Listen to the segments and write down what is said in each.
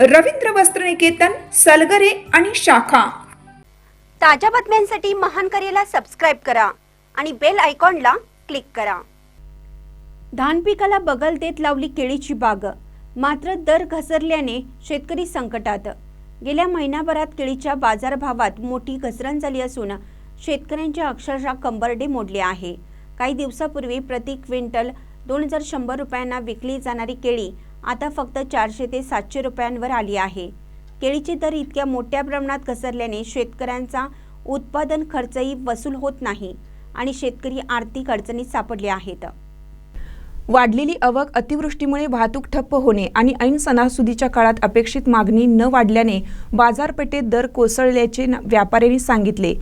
रवींद्र वस्त्रनिकेतन सलगरे आणि शाखा. ताज्या बातम्यांसाठी महान करेला सबस्क्राईब करा आणि बेल आयकॉनला क्लिक करा. धान पिकाला बगल देत लावली केळीची बाग. मात्र दर घसरल्याने शेतकरी संकटात. गेल्या महिनाभरात केळीच्या बाजारभावात मोठी घसरण झाली असून शेतकऱ्यांच्या अक्षरशः कंबरडे मोडले आहे. काही दिवसापूर्वी प्रति क्विंटल दोन हजार शंभर रुपयांना विकली जाणारी केळी आता फक्त चारशे ते सातशे रुपयांवर आली आहे. केळीचे दर इतक्या मोठ्या प्रमाणात घसरल्याने शेतकऱ्यांचा उत्पादन खर्चही वसूल होत नाही आणि शेतकरी आर्थिक अडचणीत सापडले आहेत. वाढलेली आवक अतिवृष्टीमुळे वाहतूक ठप्प होणे आणि ऐन सणासुदीच्या काळात अपेक्षित मागणी न वाढल्याने बाजारपेठेत दर कोसळल्याचे न- व्यापाऱ्यांनी सांगितले.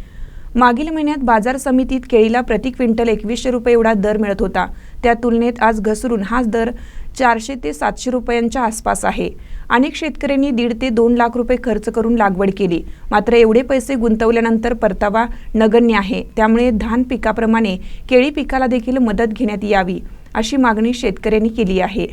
मागील महिन्यात बाजार समितीत केळीला प्रति क्विंटल एकवीसशे रुपये एवढा दर मिळत होता. त्या तुलनेत आज घसरून हाच दर चारशे ते सातशे रुपयांच्या आसपास आहे. अनेक शेतकऱ्यांनी दीड ते दोन लाख रुपये खर्च करून लागवड केली. मात्र एवढे पैसे गुंतवल्यानंतर परतावा नगण्य आहे. त्यामुळे धान पिकाप्रमाणे केळी पिकाला देखील मदत घेण्यात यावी अशी मागणी शेतकऱ्यांनी केली आहे.